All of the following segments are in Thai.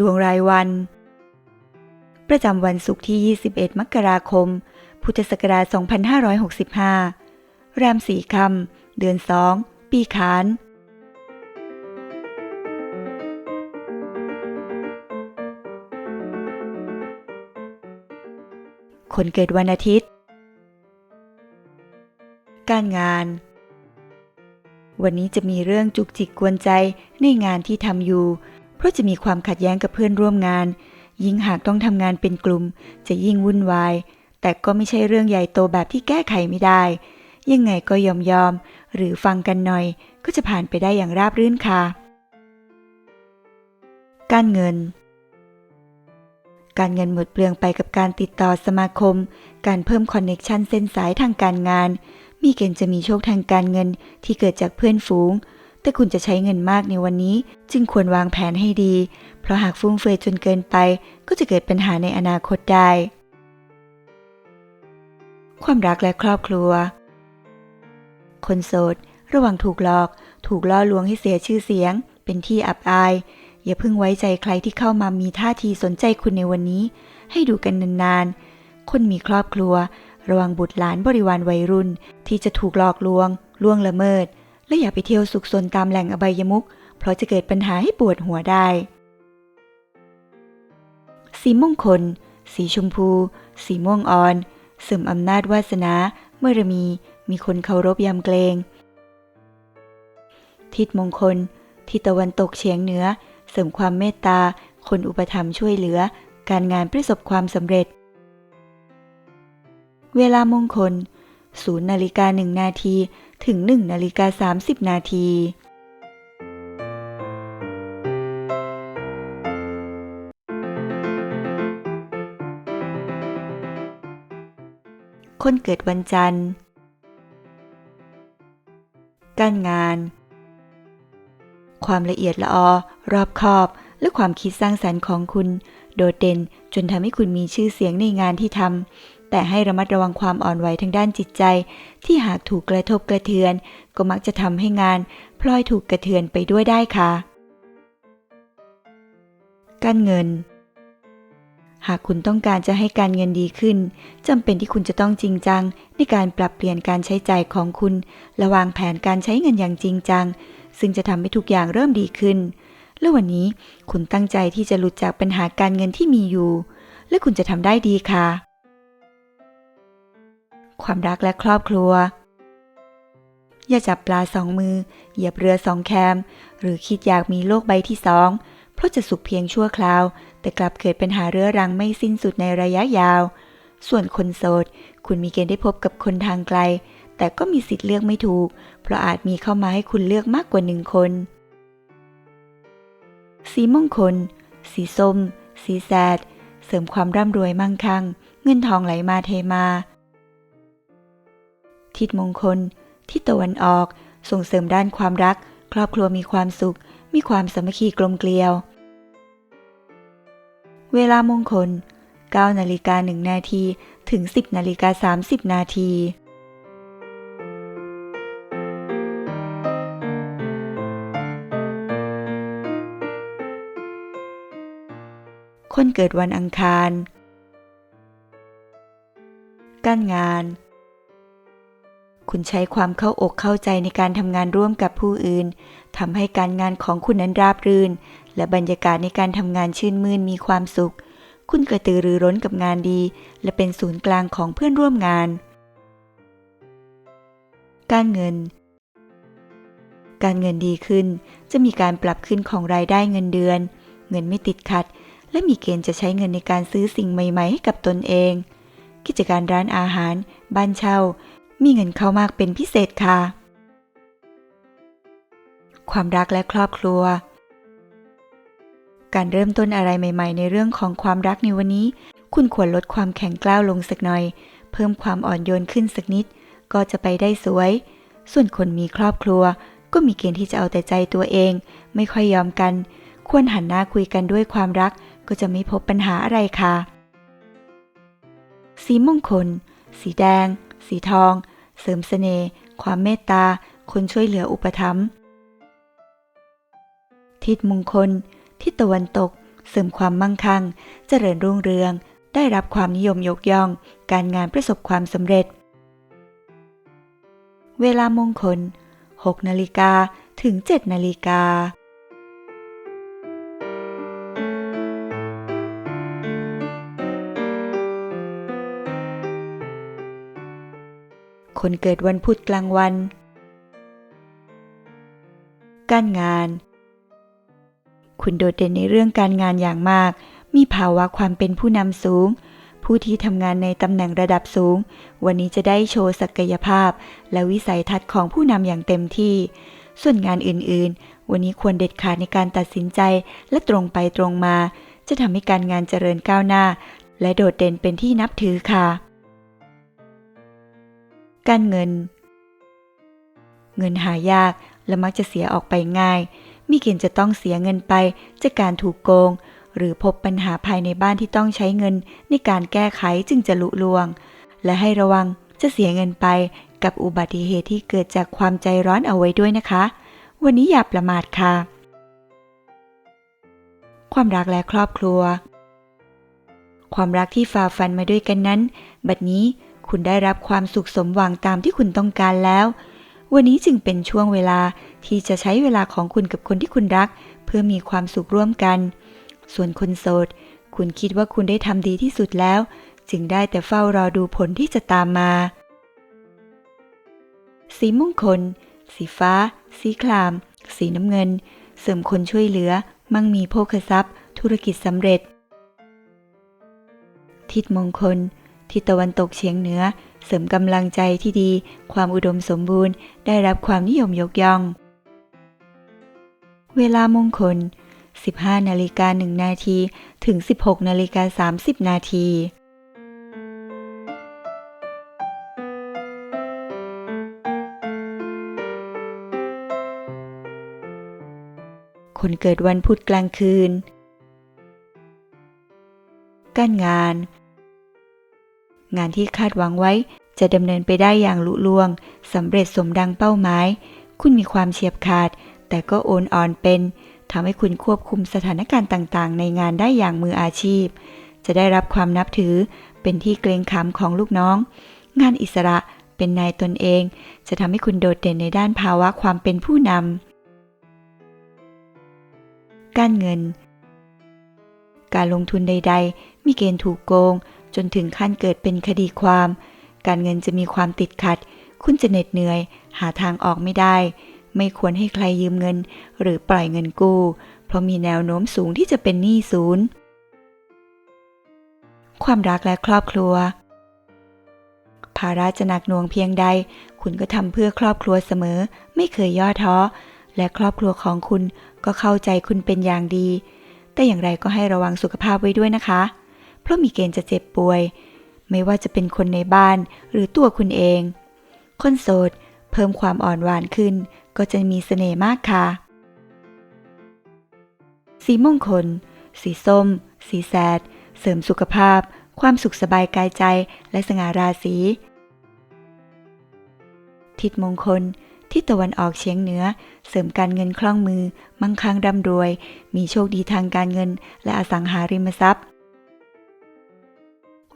ดวงรายวัน ประจำวันศุกร์ที่ 21 มกราคม พุทธศักราช 2565แรมสี่คำ เดือน2ปีขานคนเกิดวันอาทิตย์ การงาน วันนี้จะมีเรื่องจุกจิกกวนใจในงานที่ทำอยู่ เพราะจะมีความขัดแย้งกับเพื่อนร่วมงาน ยิ่งหากต้องทำงานเป็นกลุ่ม จะยิ่งวุ่นวาย แต่ก็ไม่ใช่เรื่องใหญ่โตแบบที่แก้ไขไม่ได้ ยังไงก็ยอมยอม หรือฟังกันหน่อย ก็จะผ่านไปได้อย่างราบรื่นค่ะ การเงิน การเงินหมดเปลืองไปกับการติดต่อสมาคม การเพิ่มคอนเน็ชันเส้นสายทางการงาน มีเกณฑ์จะมีโชคทางการเงินที่เกิดจากเพื่อนฝูง แต่คุณจะใช้เงินมากในวันนี้ จึงควรวางแผนให้ดี เพราะหากฟุ่มเฟือยจนเกินไป ก็จะเกิดปัญหาในอนาคตได้ ความรักและครอบครัว คนโสด ระวังถูกหลอก ถูกล่อลวงให้เสียชื่อเสียง เป็นที่อับอาย อย่าเพิ่งไว้ใจใครที่เข้ามามีท่าทีสนใจคุณในวันนี้ ให้ดูกันนานๆ คนมีครอบครัว ระวังบุตรหลานบริวารวัยรุ่น ที่จะถูกหลอกลวงล่วงละเมิด และอย่าไปเที่ยวสุกซนตามแหล่งอบายมุขเพราะจะเกิดปัญหาให้ปวดหัวได้ สีมงคล สีชมพู สีม่วงอ่อน เสริมอำนาจวาสนาเมื่อมี มีคนเคารพยำเกรง ทิศมงคล ทิศตะวันตกเฉียงเหนือ เสริมความเมตตา คนอุปถัมภ์ช่วยเหลือ การงานประสบความสำเร็จ เวลามงคล0นย์นาฬิกา1นาที ถึง 1 นาฬิกา 30 นาทีคนเกิดวันจันทร์ การงาน ความละเอียดละออ รอบคอบ และความคิดสร้างสรรค์ของคุณ โดดเด่นจนทำให้คุณมีชื่อเสียงในงานที่ทำ แต่ให้ระมัดระวังความอ่อนไหวทางด้านจิตใจ ที่หากถูกกระทบกระเทือน ก็มักจะทำให้งานพลอยถูกกระเทือนไปด้วยได้ค่ะ การเงิน หากคุณต้องการจะให้การเงินดีขึ้นจำเป็นที่คุณจะต้องจริงจัง ในการปรับเปลี่ยนการใช้จ่ายของคุณ และวางแผนการใช้เงินอย่างจริงจัง ซึ่งจะทำให้ทุกอย่างเริ่มดีขึ้น และวันนี้คุณตั้งใจที่จะหลุดจากปัญหาการเงินที่มีอยู่ และคุณจะทำได้ดีค่ะ ความรักและครอบครัว อย่าจับปลาสองมือ เหยียบเรือสองแคม หรือคิดอยากมีโลกใบที่สอง เพราะจะสุขเพียงชั่วคราว แต่กลับเกิดปัญหาเรื้อรังไม่สิ้นสุดในระยะยาว ส่วนคนโสด คุณมีเกณฑ์ได้พบกับคนทางไกล แต่ก็มีสิทธิ์เลือกไม่ถูก เพราะอาจมีเข้ามาให้คุณเลือกมากกว่าหนึ่งคน สีมงคล สีส้ม สีแสดเสริมความร่ำรวยมั่งคั่ง เงินทองไหลมาเทมา ทิศมงคล ทิศตะวันออก ส่งเสริมด้านความรัก ครอบครัวมีความสุข มีความสามัคคีกลมเกลียว เวลามงคล 9นาฬิกา1นาทีถึง 10นาฬิกา30นาทีคนเกิดวันอังคาร การงาน คุณใช้ความเข้าอกเข้าใจในการทำงานร่วมกับผู้อื่นทำให้การงานของคุณนั้นราบรื่น และบรรยากาศในการทำงานชื่นมื่นมีความสุข คุณกระตือรือร้นกับงานดี และเป็นศูนย์กลางของเพื่อนร่วมงาน การเงิน การเงินดีขึ้น จะมีการปรับขึ้นของรายได้เงินเดือน เงินไม่ติดขัด และมีเกณฑ์จะใช้เงินในการซื้อสิ่งใหม่ ๆ ให้กับตนเอง กิจการร้านอาหาร บ้านเช่า มีเงินเข้ามากเป็นพิเศษค่ะ ความรักและครอบครัว การเริ่มต้นอะไรใหม่ ๆ ในเรื่องของความรักในวันนี้ คุณควรลดความแข็งกร้าวลงสักหน่อย เพิ่มความอ่อนโยนขึ้นสักนิด ก็จะไปได้สวย ส่วนคนมีครอบครัว ก็มีเกณฑ์ที่จะเอาแต่ใจตัวเอง ไม่ค่อยยอมกัน ควรหันหน้าคุยกันด้วยความรัก ก็จะไม่พบปัญหาอะไรค่ะ สีมงคล สีแดง สีทอง เสริมเสน่ห์ ความเมตตา คนช่วยเหลืออุปถัมภ์ ทิศมงคล ทิศตะวันตก เสริมความมั่งคั่ง เจริญรุ่งเรือง ได้รับความนิยมยกย่อง การงานประสบความสำเร็จ เวลามงคล 6 นาฬิกาถึง 7 นาฬิกา คนเกิดวันพุธกลางวัน การงาน คุณโดดเด่นในเรื่องการงานอย่างมาก มีภาวะความเป็นผู้นำสูง ผู้ที่ทำงานในตำแหน่งระดับสูง วันนี้จะได้โชว์ศักยภาพ และวิสัยทัศน์ของผู้นำอย่างเต็มที่ ส่วนงานอื่นๆ วันนี้ควรเด็ดขาดในการตัดสินใจและตรงไปตรงมา จะทำให้การงานเจริญก้าวหน้า และโดดเด่นเป็นที่นับถือค่ะ การเงิน เงินหายากและมักจะเสียออกไปง่าย มีเกณฑ์จะต้องเสียเงินไปจากการถูกโกง หรือพบปัญหาภายในบ้านที่ต้องใช้เงินในการแก้ไขจึงจะลุลวง และให้ระวังจะเสียเงินไปกับอุบัติเหตุที่เกิดจากความใจร้อนเอาไว้ด้วยนะคะ วันนี้อย่าประมาทค่ะ ความรักและครอบครัว ความรักที่ฝ่าฟันมาด้วยกันนั้น บัดนี้ คุณได้รับความสุขสมหวังตามที่คุณต้องการแล้ว วันนี้จึงเป็นช่วงเวลาที่จะใช้เวลาของคุณกับคนที่คุณรัก เพื่อมีความสุขร่วมกัน ส่วนคนโสด คุณคิดว่าคุณได้ทำดีที่สุดแล้ว จึงได้แต่เฝ้ารอดูผลที่จะตามมา สีมงคล สีฟ้า สีคราม สีน้ำเงิน เสริมคนช่วยเหลือ มั่งมีโภคทรัพย์ ธุรกิจสำเร็จ ทิศมงคล ทิศตะวันตกเฉียงเหนือ เสริมกำลังใจที่ดี ความอุดมสมบูรณ์ ได้รับความนิยมยกย่อง เวลามงคล 15นาฬิกา1นาทีถึง 16นาฬิกา30นาทีคนเกิดวันพุธกลางคืน การงาน งานที่คาดหวังไว้จะดำเนินไปได้อย่างลุล่วงสำเร็จสมดังเป้าหมาย คุณมีความเฉียบขาด แต่ก็โอนอ่อนเป็นทำให้คุณควบคุมสถานการณ์ต่างๆ ในงานได้อย่างมืออาชีพ จะได้รับความนับถือเป็นที่เกรงขามของลูกน้อง งานอิสระเป็นนายตนเอง จะทำให้คุณโดดเด่นในด้านภาวะความเป็นผู้นำการเงิน การลงทุนใด ๆ มีเกณฑ์ถูกโกง จนถึงขั้นเกิดเป็นคดีความ การเงินจะมีความติดขัด คุณจะเหน็ดเหนื่อย หาทางออกไม่ได้ ไม่ควรให้ใครยืมเงิน หรือปล่อยเงินกู้ เพราะมีแนวโน้มสูงที่จะเป็นหนี้ศูนย์ ความรักและครอบครัว ภาระจะหนักหน่วงเพียงใด คุณก็ทำเพื่อครอบครัวเสมอ ไม่เคยย่อท้อ และครอบครัวของคุณก็เข้าใจคุณเป็นอย่างดี แต่อย่างไรก็ให้ระวังสุขภาพไว้ด้วยนะคะ ราะมีเกณฑ์จะเจ็บป่วย ไม่ว่าจะเป็นคนในบ้านหรือตัวคุณเอง คนโสดเพิ่มความอ่อนหวานขึ้น ก็จะมีเสน่ห์มากค่ะ สีมงคล สีส้ม สีแสด เสริมสุขภาพ ความสุขสบายกายใจ และสง่าราศีทิศมงคลทิศตะวันออกเฉียงเหนือ เสริมการเงินคล่องมือ มั่งคั่งร่ำรวย มีโชคดีทางการเงิน และอสังหาริมทรัพย์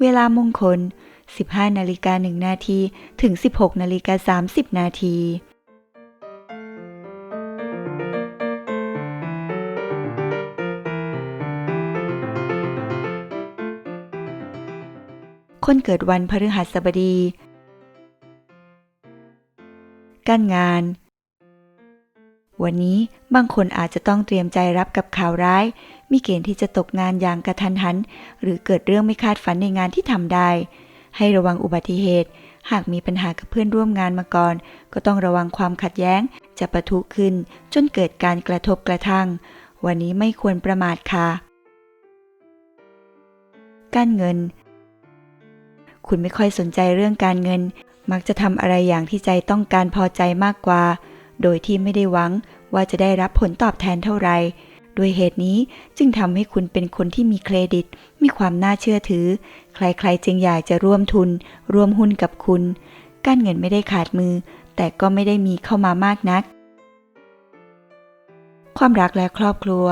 เวลามงคล 15นาฬิกา1นาทีถึง 16นาฬิกา30นาทีคนเกิดวันพฤหัสบดี การงาน วันนี้บางคนอาจจะต้องเตรียมใจรับกับข่าวร้าย มีเกณฑ์ที่จะตกงานอย่างกระทันหัน หรือเกิดเรื่องไม่คาดฝันในงานที่ทำได้ ให้ระวังอุบัติเหตุ หากมีปัญหากับเพื่อนร่วมงานมาก่อน ก็ต้องระวังความขัดแย้ง จะประทุขึ้น จนเกิดการกระทบกระทั่ง วันนี้ไม่ควรประมาทค่ะ การเงิน คุณไม่ค่อยสนใจเรื่องการเงิน มักจะทำอะไรอย่างที่ใจต้องการพอใจมากกว่า โดยที่ไม่ได้หวังว่าจะได้รับผลตอบแทนเท่าไหร่ด้วยเหตุนี้จึงทำให้คุณเป็นคนที่มีเครดิต มีความน่าเชื่อถือ ใครๆจึงอยากจะร่วมทุน ร่วมหุ้นกับคุณ การเงินไม่ได้ขาดมือ แต่ก็ไม่ได้มีเข้ามามากนัก ความรักและครอบครัว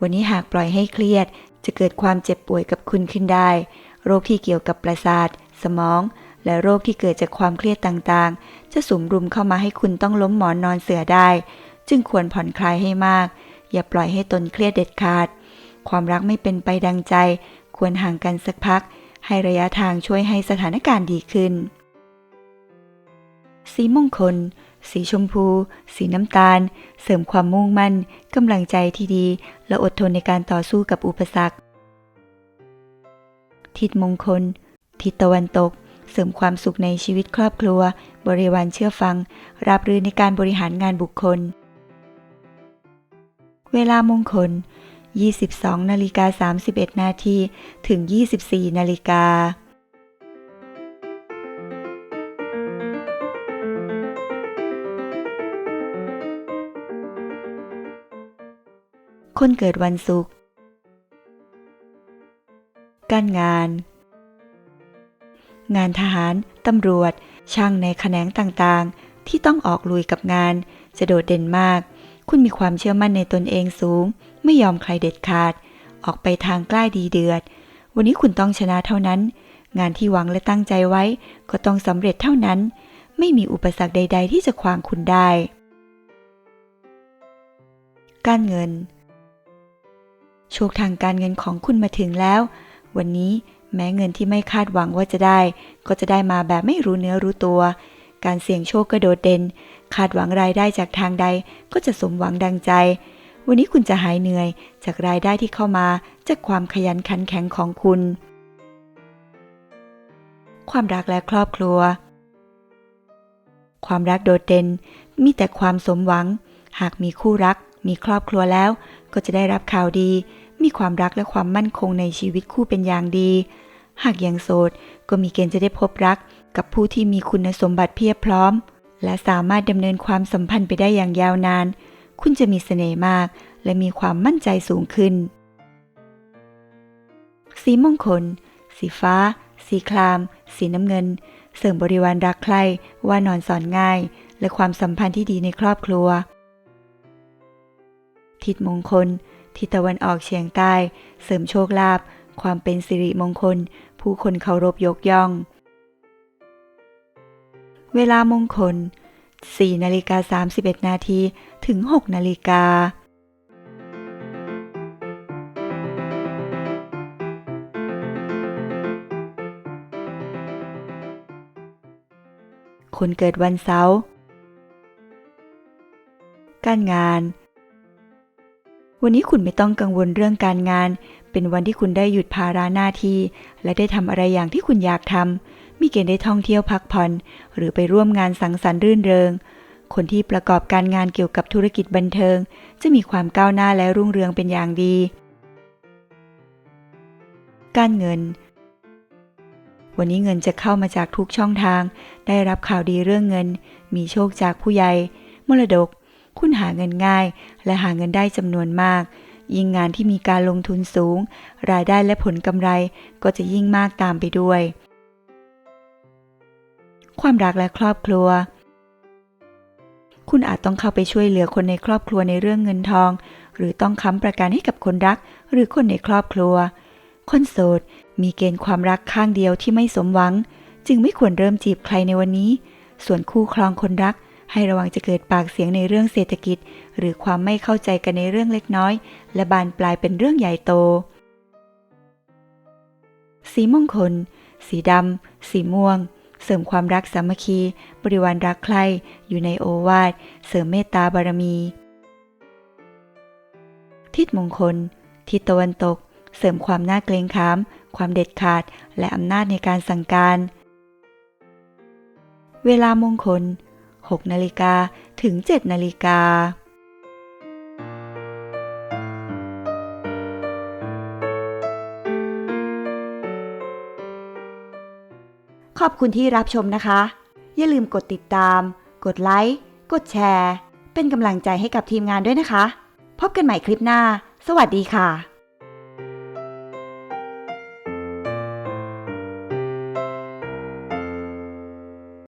วันนี้หากปล่อยให้เครียด จะเกิดความเจ็บป่วยกับคุณขึ้นได้ โรคที่เกี่ยวกับประสาท สมองและโรคที่เกิดจากความเครียดต่างๆ จะสุมรุมเข้ามาให้คุณต้องล้มหมอนนอนเสือได้ จึงควรผ่อนคลายให้มาก อย่าปล่อยให้ตนเครียดเด็ดขาด ความรักไม่เป็นไปดังใจ ควรห่างกันสักพัก ให้ระยะทางช่วยให้สถานการณ์ดีขึ้น สีมงคล สีชมพู สีน้ำตาล เสริมความมุ่งมั่นกำลังใจที่ดี และอดทนในการต่อสู้กับอุปสรรค ทิศมงคล ทิศตะวันตก เสริมความสุขในชีวิตครอบครัว บริวารเชื่อฟังราบรื่นในการบริหารงานบุคคล เวลามงคล 22นาฬิกา31 นาทีถึง 24นาฬิกาคนเกิดวันศุกร์ การงาน งานทหาร ตำรวจ ช่างในแขนงต่างๆ ที่ต้องออกลุยกับงาน จะโดดเด่นมาก คุณมีความเชื่อมั่นในตนเองสูง ไม่ยอมใครเด็ดขาด ออกไปทางกล้าดีเดือด วันนี้คุณต้องชนะเท่านั้น งานที่หวังและตั้งใจไว้ ก็ต้องสำเร็จเท่านั้น ไม่มีอุปสรรคใด ๆ ที่จะขวางคุณได้ การเงิน โชคทางการเงินของคุณมาถึงแล้ว วันนี้ แม้เงินที่ไม่คาดหวังว่าจะได้ ก็จะได้มาแบบไม่รู้เนื้อรู้ตัว การเสี่ยงโชคก็โดดเด่น คาดหวังรายได้จากทางใดก็จะสมหวังดังใจ วันนี้คุณจะหายเหนื่อย จากรายได้ที่เข้ามาจากความขยันขันแข็งของคุณ ความรักและครอบครัว ความรักโดดเด่น มีแต่ความสมหวัง หากมีคู่รัก มีครอบครัวแล้ว ก็จะได้รับข่าวดี มีความรักและความมั่นคงในชีวิตคู่เป็นอย่างดี หากยังโสด ก็มีเกณฑ์จะได้พบรักกับผู้ที่มีคุณสมบัติเพียบพร้อม และสามารถดำเนินความสัมพันธ์ไปได้อย่างยาวนาน คุณจะมีเสน่ห์มาก และมีความมั่นใจสูงขึ้น สีมงคล สีฟ้า สีคราม สีน้ำเงิน เสริมบริวารรักใคร่ว่านอนสอนง่าย และความสัมพันธ์ที่ดีในครอบครัว ทิศมงคล ทิศตะวันออกเฉียงใต้ เสริมโชคลาภความเป็นสิริมงคล ผู้คนเคารพยกย่อง เวลามงคล 4 นาฬิกา 31 นาทีถึง 6 นาฬิกาคนเกิดวันเสาร์ การงาน วันนี้คุณไม่ต้องกังวลเรื่องการงาน เป็นวันที่คุณได้หยุดภาระหน้าที่ และได้ทำอะไรอย่างที่คุณอยากทำ มีเกณฑ์ได้ท่องเที่ยวพักผ่อน หรือไปร่วมงานสังสรรค์รื่นเริง คนที่ประกอบการงานเกี่ยวกับธุรกิจบันเทิง จะมีความก้าวหน้าและรุ่งเรืองเป็นอย่างดี การเงิน วันนี้เงินจะเข้ามาจากทุกช่องทาง ได้รับข่าวดีเรื่องเงิน มีโชคจากผู้ใหญ่ มรดก คุณหาเงินง่าย และหาเงินได้จำนวนมาก ยิ่งงานที่มีการลงทุนสูง รายได้และผลกำไรก็จะยิ่งมากตามไปด้วย ความรักและครอบครัว คุณอาจต้องเข้าไปช่วยเหลือคนในครอบครัวในเรื่องเงินทอง หรือต้องค้ำประกันให้กับคนรัก หรือคนในครอบครัว คนโสดมีเกณฑ์ความรักข้างเดียวที่ไม่สมหวัง จึงไม่ควรเริ่มจีบใครในวันนี้ ส่วนคู่ครองคนรัก ให้ระวังจะเกิดปากเสียงในเรื่องเศรษฐกิจ หรือความไม่เข้าใจกันในเรื่องเล็กน้อย และบานปลายเป็นเรื่องใหญ่โต สีมงคล สีดำ สีม่วง เสริมความรักสามัคคี บริวารรักใคร่อยู่ในโอวาท เสริมเมตตาบารมี ทิศมงคล ทิศตะวันตก เสริมความน่าเกรงขาม ความเด็ดขาด และอำนาจในการสั่งการ เวลามงคล 6นาฬิกาถึง 7นาฬิกาขอบคุณที่รับชมนะคะ อย่าลืมกดติดตาม กดไลค์ กดแชร์ เป็นกำลังใจให้กับทีมงานด้วยนะคะ พบกันใหม่คลิปหน้า สวัสดีค่ะ